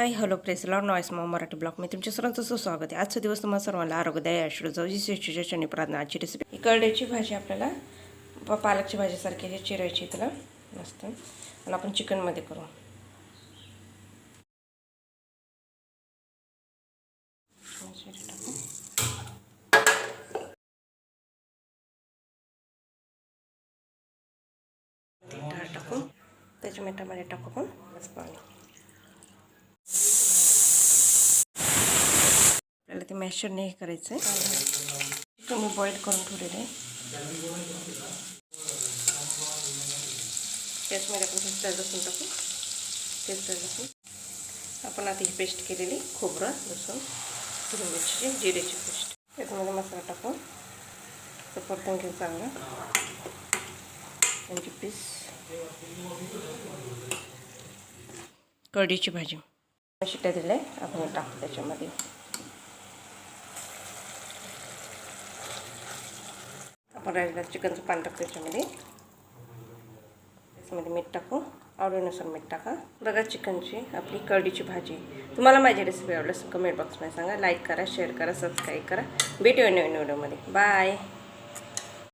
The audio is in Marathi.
हाय हॅलो प्रेस लॉ नॉईस मॉ मराठी ब्लॉग मी तुमच्या सर्वांचं सुस्वागत आहे. आजचा दिवस तुम्हाला सर्वांना आरोग्यदायी आश्रय जाऊ जी शनी प्रार्थना आजची रेसिपी ही करड्याची भाजी आपल्याला पालकची भाजीसारखी अशी चिरायची त्याला मस्त. आणि आपण चिकनमध्ये करू. टाकू. त्याच्या मिठामध्ये टाकू आपण. पाणी आपल्याला ते मॅशर हे करायचं आहे तुम्ही बॉईल करून ठेवलेलं. आहे त्याचमध्ये आपण हेच लसूण टाकू. हेच लसूण. आपण आता ही पेस्ट केलेली खोबरं लसूण हिरवी जिरेची पेस्ट. त्याच्यामध्ये मसाला टाकून तर परतून घेऊ चांगलं. त्यांची पीस कढीची भाजी. शिट्ट्या दिल्या. आपण टाकू त्याच्यामध्ये. आपण राहिलेलं चिकनचं पाणी टाकतो त्याच्यामध्ये त्याच्यामध्ये मीठ टाकू. आवडीनुसार मीठ टाका. बघा चिकनची आपली कढीची भाजी. तुम्हाला माझी रेसिपी आवडल्यास कमेंट बॉक्समध्ये सांगा. लाईक करा शेअर करा सबस्क्राईब करा. भेटूया नवीन व्हिडिओमध्ये बाय